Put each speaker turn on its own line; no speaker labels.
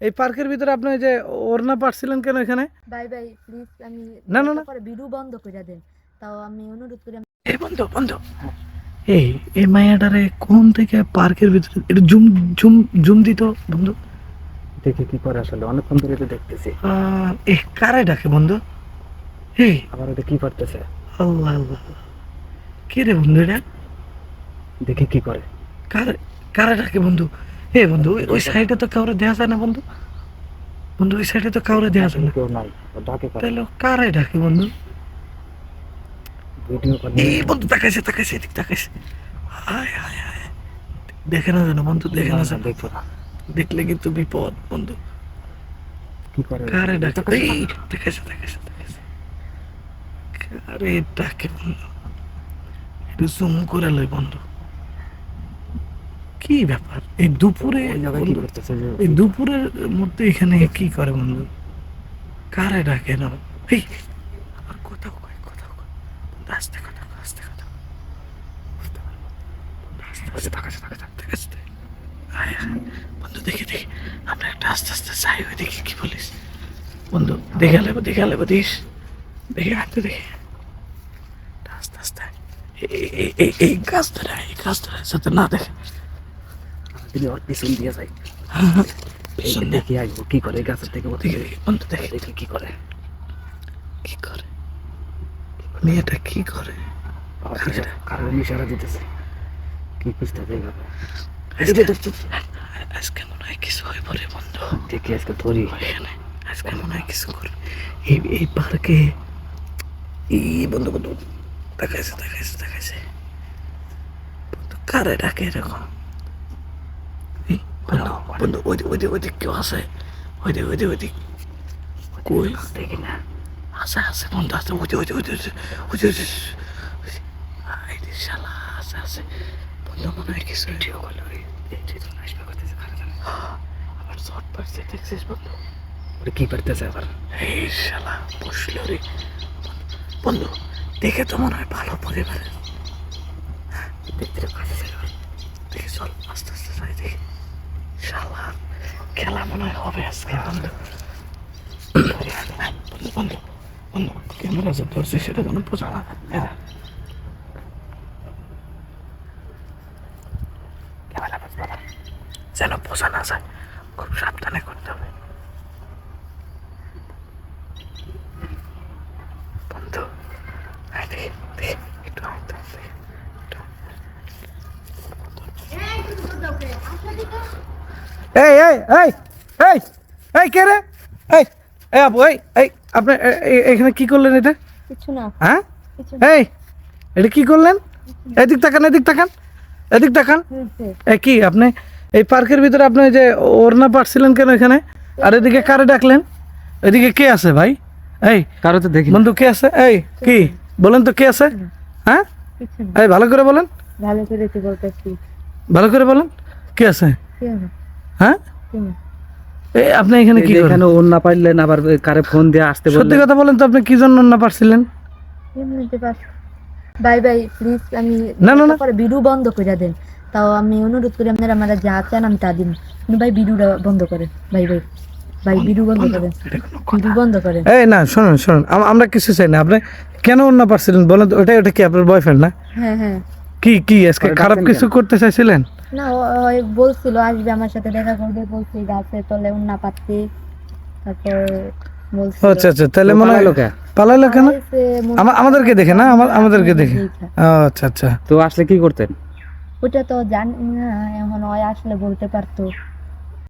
এই পার্কের ভিতরে আপনি ওই যে ওড়না পারছিলেন কেন এখানে?
ভাই ভাই প্লিজ আমি
না, না, না।
পরে ভিডিও বন্ধ করে দেন। তাও আমি অনুরোধ করি
এই বন্ধ বন্ধু। এই এই মায়াটারে কোন থেকে পার্কের ভিতরে একটু জুম জুম জুম দিত বন্ধু?
দেখি কি করে আসলে অনেকক্ষণ ধরে তো দেখতেছি।
আহ, এ কারে ডাকে বন্ধু? এই।
আবার ওটা কি করতেছে?
আল্লাহ আল্লাহ। কে রে বন্ধু এটা?
দেখি কি করে।
কারে কারে ডাকে বন্ধু? এ বন্ধু ওই- সাইডে তো কাউরে দেওয়া যায় না বন্ধু। বন্ধু ওই সাইডে তো কাউরে দেওয়া যায় না।
কেউ নাই ডাকে
তাহলে কারে ডাকে বন্ধু?
ভিডিও করে
এই বন্ধু তাকাইছে তাকাইছে এদিক তাকাইছে। হায় হায় হায়। দেখে না জানো বন্ধু দেখে না জানো দেখলে কিন্তু বিপদ বন্ধু।
কি করে?
কারে ডাকে? দেখাইছে দেখাইছে দেখাইছে কারে ডাকে বন্ধু? একটু জুম করে লই বন্ধু। কি ব্যাপার? এই দুপুরে এই দুপুরের মধ্যে এখানে কি করে বন্ধু? কারে ডাকে না? এই আমার কথা কয় কথা কয়। আস্তে কথা আস্তে কথা পারব। বন্ধু, আস্তে আস্তে দেখি দেখি। আমরা একটা আস্তে আস্তে যাই ওই দেখি কি বলিস? বন্ধু দেখে লেবো দেখে লেবো দিস। দেখে হাঁটতে দেখি। আস্তে আস্তে। এই- গাছ ধরে এই গাছ ধরে যাতে না দেখে।
তিনি ওর পিছন দিয়ে যাই
পিছন
দেখি আসব কি করে? গাছের থেকে
দেখে দেখি বন্ধু দেখে।
দেখি কি করে।
কি করে? মেয়েটা কি করে?
আবার ইশারা- দিতেছে? কি খুঁজতেছে এইভাবে
আজকে মনে হয় কিছু হয়ে পড়ে বন্ধু।
দেখি আজকে ধরি
এখানে। আজকে মনে হয় কিছু করবে এই এই পার্কে এই বন্ধু বন্ধু দেখাইছে দেখাইছে দেখাইছে। বন্ধু কারে ডাকে এরকম? বন্ধু বন্ধু ওই ওই ওই দিক কেউ আছে? ওই দিক ওই দিক ওই দিক কই? আছে আছে বন্ধু আছে ওই ওই ওই ওই ওই শালা আছে আছে। বন্ধু মনে হয় কিছু
ভিডিও করলে আসবে করতেছে কারে
আবার শর্ট পাচ্ছে দেখছিস বন্ধু?
ওটা কি করতেছে আবার?
এই শালা বসল রে। বন্ধু দেখে তো মনে হয় ভালো পরিবারের।
দেখতে কাছে যাই
দেখে চল আস্তে আস্তে যাই দেখি শালা খেলা মনে হয় হবে আজকে বন্ধু বন্ধু ক্যামেরা যে ধরছে সেটা যেন বোঝা না না যেন বোঝা না যায় খুব সাবধানে করতে হবে বন্ধু আয় দেখি একটু এই এই এই এই এই কে রে? এই এই আপু এই এই আপনি এখানে কি করলেন এটা?
কিছু না।
হ্যাঁ? এই এটা কি করলেন? এদিক তাকান এদিক তাকান এদিক তাকান।
হয়েছে।
এ কি আপনি এই পার্কের ভিতরে আপনি ওই যে ওড়না পারছিলেন কেন এখানে? আর এদিকে কারে ডাকলেন? এদিকে কে আছে ভাই? এই
কারও তো দেখি
বন্ধু কে আছে? এই কি? বলেন তো কে আছে? হ্যাঁ? এই ভালো করে বলেন।
ভালো করে তো বলতেছি
ভালো করে বলেন। কে আছে?
কি?
হ্যাঁ? আপনি এখানে কি করেন?
এখানে ওর না পারলেন আবার কারে ফোন দিয়ে আসতে
সত্যি কথা বলেন তো আপনি কি জন্য না পারছিলেন?
ভাই ভাই প্লিজ আমি
না, না, না।
পরে ভিডিও বন্ধ করে দেন। তাও আমি অনুরোধ করি আপনারা আমরা যা চান আমি তা দিন। ভাই ভিডিওটা বন্ধ করেন। ভাই ভাই ভাই ভিডিও বন্ধ করেন। ভিডিও বন্ধ করেন।
এই না শুনুন শুনুন আমরা কিছু চাই না। আপনি কেন অন্য পারছিলেন? বলেন তো ওটা ওটা কি আপনার বয়ফ্রেন্ড না?
হ্যাঁ হ্যাঁ।
কি কি আজকে খারাপ কিছু করতে চাইছিলেন?
না ওই বলছিল আসবে আমার সাথে দেখা করবে বলছি গাছে তলে উন্না পাচ্ছি তারপর
আচ্ছা আচ্ছা তাহলে মনে হয়
কে?
পালাইলো কেন? আমাদেরকে দেখে না? আমাদেরকে দেখে।
দেখে।
আচ্ছা আচ্ছা।
তো আসলে কি করতেন?
ওটা তো জানি না এখন ওই আসলে বলতে পারতো।